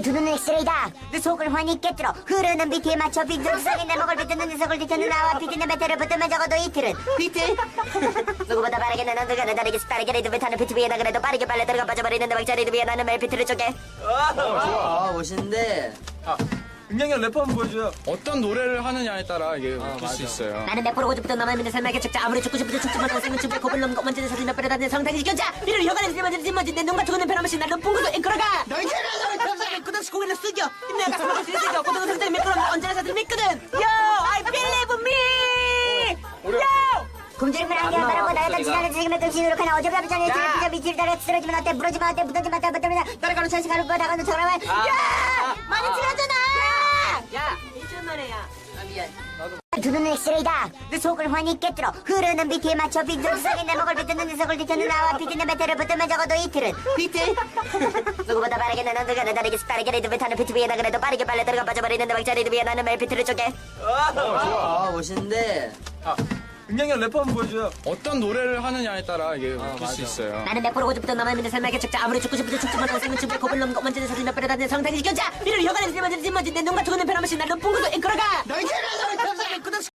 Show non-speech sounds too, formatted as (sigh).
두 눈은 엑스레이다. 내 속을 환히 깨뜨려 흐르는 비트에 맞춰 빈둥성이 내 목을 비트는 녀석을 비트는 나와 비트는 배트를 붙으면 적어도 이틀은. 비트? (laughs) 누구보다 빠르게 내 남들과는 다르게 빠르게 리듬을 타는 비트 위에 나 그래도 빠르게 빨려 들어가 빠져버리는 내 박자 위에 나는 매일 비트를 쪼개. 아 멋있는데. 은영이 형 래퍼 한번 보여줘요. 어떤 노래를 하느냐에 따라 이게 바뀔 수 있어요. 나는 몇 프로 고집부터 너만 믿는 삶에게 적자 아무리 죽고 싶어도 죽지만 못생긴 춤에 겁을 넘고 먼지는 사진 몇 배로 다니는 성당이 지겨자. 미를 혀가는 찜어진 찜어진 내 눈과 두근은 변함없이 날 눈풍구도 이끌어가. 너희 제발 끝없이 고개를 숙여. 내 가슴을 들이대고 고등어 상당히 미끄러운 언제나 사진 믿거든 Yo I believe me. Yo. 굶주림을 안겨 바라고 나였던 지난해 지금의 끝이 노력하나 어제보다 비장해 지금 비자 밑을 따라 쓰러지면 어때? 부러지면 어때? 묻어지면 어때? 묻어지면 어때 따라가는 천시 가는 거 다가는 저라면. 야 많이 지났잖아. 야 일주일 만에야. 아, 미안 두 눈은 엑스레이다. 내 속을 환히 깨뜨려 흐르는 비트에 맞춰 빈둥성이 내 목을 비트는 녀석을 비트는 나와 비트는 배트를 붙으면 적어도 이틀은. 비트 (laughs) 누구보다 빠르게 내 남들과는 다르게 빠르게 리듬을 타는 비트 위에 나 그래도 빠르게 빨려 들어가 빠져버리는 내 박자 리듬 위에 나는 매일 비트를 쪼개 아 멋있는데. 은영이 형 래퍼 한번 보여줘요. 어떤 노래를 하느냐에 따라 이게 바뀔 수 있어요. 나는 몇 프로 고집부터 믿는 삶에게 적자. 아무리 죽고 싶어도 죽지만 못생긴 춤에 겁을 넘고 먼지는 사진 몇 배로 다니는 성당이 지겨자. 미를 혀가는 찜어진 찜어진 내 눈과 두근은 변함없이 날 눈풍구도 이끌어가. 너희 제발